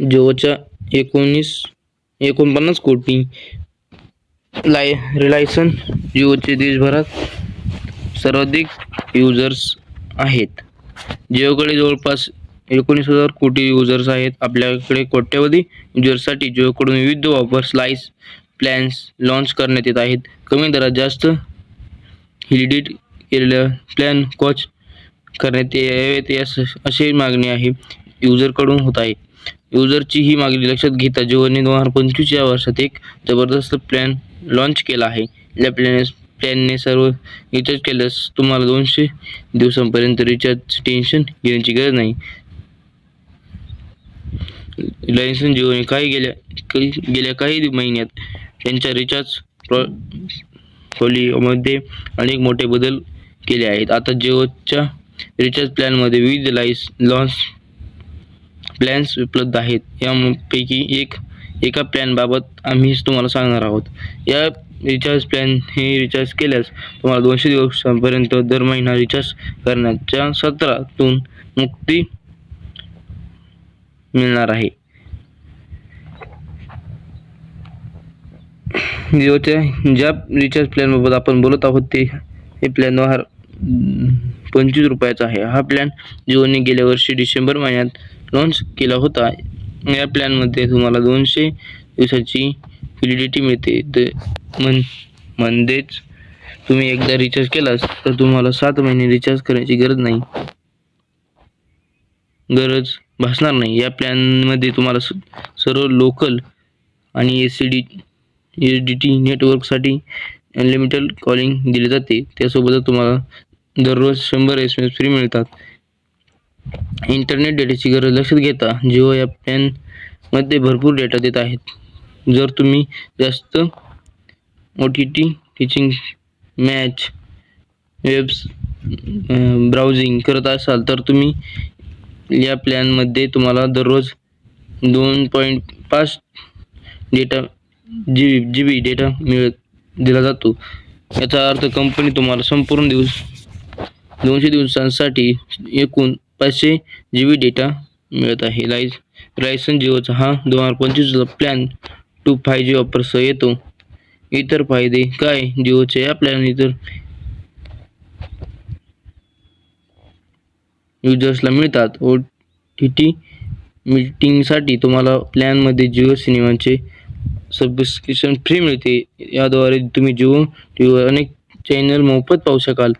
जिओच्या एकोणीस एकोणपन्नास कोटी लाय रिलायसन जिओचे देशभरात सर्वाधिक युजर्स आहेत. जिओकडे जवळपास एकोणीस हजार कोटी युजर्स आहेत. आपल्याकडे कोट्यवधी युजर्ससाठी जिओकडून विविध वापर स्लाइस प्लॅन्स लॉन्च करण्यात येत आहेत. कमी दरात जास्त हिलिडीट केलेल्या प्लॅन कॉच करण्यात यावेत यास अशी मागणी आहे. युजरकडून होत आहे. युजरची ही मागणी लक्षात घेता जिओने दोन हजार पंचवीस या वर्षात एक जबरदस्त प्लॅन लॉन्च केला आहे. या प्लॅन प्लॅनने सर्व रिचार्ज केल्यास तुम्हाला दोनशे दिवसांपर्यंत रिचार्ज टेन्शन घेण्याची गरज नाही. रिलायन्स जिओने काही गेल्या काही गेल्या काही महिन्यात त्यांच्या रिचार्ज प्र पॉलिओमध्ये अनेक मोठे बदल केले आहेत. आता जिओच्या रिचार्ज प्लॅनमध्ये विविध लाईस लॉन्च प्लॅन्स उपलब्ध आहेत. यापैकी एक एका प्लॅनबाबत आम्हीच तुम्हाला सांगणार आहोत. या रिचार्ज प्लॅन हे रिचार्ज केल्यास तुम्हाला दोनशे दिवसापर्यंत दर महिना रिचार्ज करण्याच्या सत्रातून मुक्ती मिळणार आहे. जिओच्या ज्या रिचार्ज प्लॅनबाबत आपण बोलत आहोत ते हे प्लॅन दोन पंचवीस रुपयाचा आहे. हा प्लॅन जिओने गेल्या वर्षी डिसेंबर महिन्यात लॉन्च केला होता. या प्लॅनमध्ये तुम्हाला दोनशे दिवसाची फिलिडिटी मिळते. म्हण म्हणजेच तुम्ही एकदा रिचार्ज केलास तर तुम्हाला सात महिने रिचार्ज करण्याची गरज नाही. गरज भासणार नाही. या प्लॅनमध्ये तुम्हाला सर्व लोकल आणि S C D S D T नेटवर्कसाठी अनलिमिटेड कॉलिंग दिले जाते. त्यासोबतच तुम्हाला दररोज शंभर एस एम एस फ्री मिळतात. इंटरनेट डेटाची गरज लक्षात घेता जिओ या प्लॅनमध्ये भरपूर डेटा देत आहेत. जर तुम्ही जास्त O T T teaching match webs browsing करत असाल तर तुम्ही या प्लॅनमध्ये तुम्हाला दररोज दोन पॉईंट पाच डेटा जी जी बी डेटा मिळत दिला जातो. याचा अर्थ कंपनी तुम्हाला संपूर्ण दिवस दोनशे दिवसांसाठी एकूण पाचशे जी बी डेटा मिळत आहे. लाईस रायसन जिओचा हा दोन हजार पंचवीसचा प्लॅन टू फाय जी ऑफरसह येतो. इतर फायदे काय? जिओच्या या प्लॅन इतर युजर्सला मिळतात. ओ टी टी मीटिंगसाठी तुम्हाला प्लॅनमध्ये जिओ सिनेमाचे सबस्क्रिप्शन फ्री मिळते. याद्वारे तुम्ही जिओ टी व्हीवर अनेक चॅनल मोफत पाहू शकाल.